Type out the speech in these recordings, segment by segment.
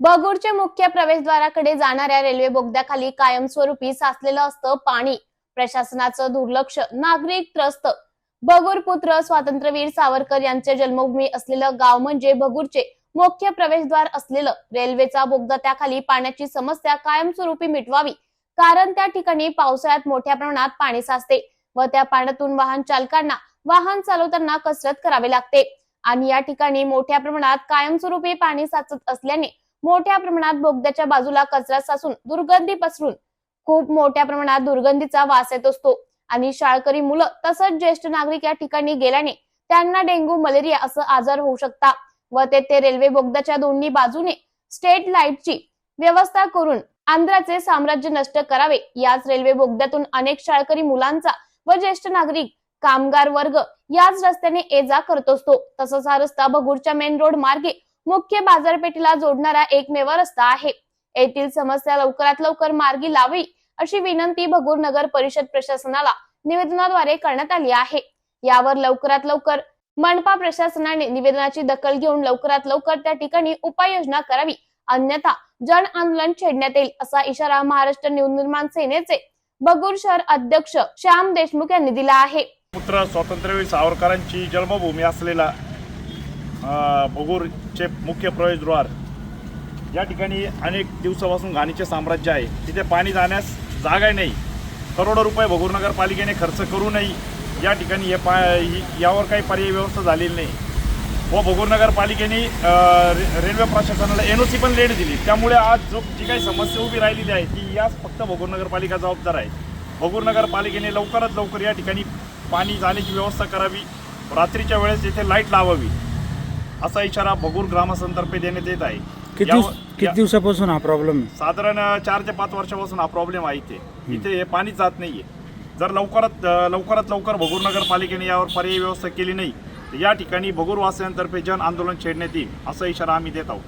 बगूरच्या मुख्य प्रवेशद्वाराकडे जाणाऱ्या रेल्वे बोगद्याखाली कायमस्वरूपी साचलेलं असतं पाणी. प्रशासनाचं दुर्लक्ष नागरिक त्रस्त. बगूर पुत्र स्वातंत्र्यवीर सावरकर यांचे जन्मभूमी असलेलं गाव म्हणजे बगूरचे मुख्य प्रवेशद्वार असलेलं. रेल्वेचा बोगदा त्याखाली पाण्याची समस्या कायमस्वरूपी मिटवावी. कारण त्या ठिकाणी पावसाळ्यात मोठ्या प्रमाणात पाणी साचते व त्या पाण्यातून वाहन चालकांना वाहन चालवताना कसरत करावी लागते. आणि या ठिकाणी मोठ्या प्रमाणात कायमस्वरूपी पाणी साचत असल्याने मोठ्या प्रमाणात बोगद्याच्या बाजूला कचरा साचून दुर्गंधी पसरून खूप मोठ्या प्रमाणात दुर्गंधीचा वास येत असतो. आणि शाळकरी मुलं तसंच ज्येष्ठ नागरिक या ठिकाणी गेल्याने त्यांना डेंग्यू मलेरिया असं आजार होऊ शकता व तेथे रेल्वे बोगद्याच्या दोन्ही बाजूने स्टेट लाईटची व्यवस्था करून आंध्राचे साम्राज्य नष्ट करावे. याच रेल्वे बोगद्यातून अनेक शाळकरी मुलांचा व ज्येष्ठ नागरिक कामगार वर्ग याच रस्त्याने ये जा करत असतो. तसंच हा रस्ता बगूरच्या मेन रोड मार्गे मुख्य बाजारपेठेला जोडणारा एकमेव रस्ता आहे. येथील समस्या लवकरात लवकर मार्गी लावी अशी विनंती भगूर नगर परिषद प्रशासनाला निवेदनाद्वारे करण्यात आली आहे. यावर लवकरात लवकर मनपा प्रशासनाने निवेदनाची दखल घेऊन लवकरात लवकर त्या ठिकाणी उपाययोजना करावी. अन्यथा जन आंदोलन छेडण्यात येईल असा इशारा महाराष्ट्र नवनिर्माण सेनेचे बगूर शहर अध्यक्ष श्याम देशमुख यांनी दिला आहे. पुत्र स्वातंत्र्यवीर सावरकरांची जन्मभूमी असलेला भगूरचे मुख्य प्रवेशद्वार. या ठिकाणी अनेक दिवसापासून घाणीचे साम्राज्य आहे. तिथे पाणी जाण्यास जागा नाही. करोडो रुपये भगूर नगरपालिकेने खर्च करूनही या ठिकाणी हे पा यावर काही पर्यायी व्यवस्था झालेली नाही. व भगूर नगरपालिकेने रे- रेल्वे प्रशासनाला एन ओ सी पण लेट दिली. त्यामुळे आज जो जी काही समस्या उभी राहिलेली आहे ती याच फक्त भगूर नगरपालिका जबाबदार आहे. भगूर नगरपालिकेने लवकरात लवकर या ठिकाणी पाणी जाण्याची व्यवस्था करावी. रात्रीच्या वेळेस येथे लाइट लावावी. असा इशारा भगूर ग्रामस्थांतर्फे देण्यात येत आहे. किती दिवसापासून हा प्रॉब्लेम आहे? साधारण चार ते पाच वर्षापासून हा प्रॉब्लेम आहे इथे. इथे हे पाणी जात नाहीये. जर लवकरात अ, लवकरात लवकर भगूर नगरपालिकेने यावर पर्यायी व्यवस्था केली नाही तर या ठिकाणी भगूर वासियांतर्फे जन आंदोलन छेडण्यात येईल असा इशारा आम्ही देत आहोत.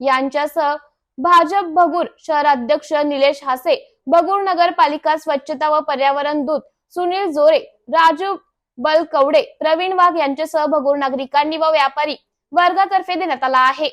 यांच्यासह भाजप भगूर शहर अध्यक्ष निलेश हासे भगूर नगरपालिका स्वच्छता व पर्यावरण दूत सुनील जोरे राजू बलकवडे प्रवीण वाघ यांच्यासह भगूर नागरिकांनी व व्यापारी वर्गातर्फे देण्यात आला आहे.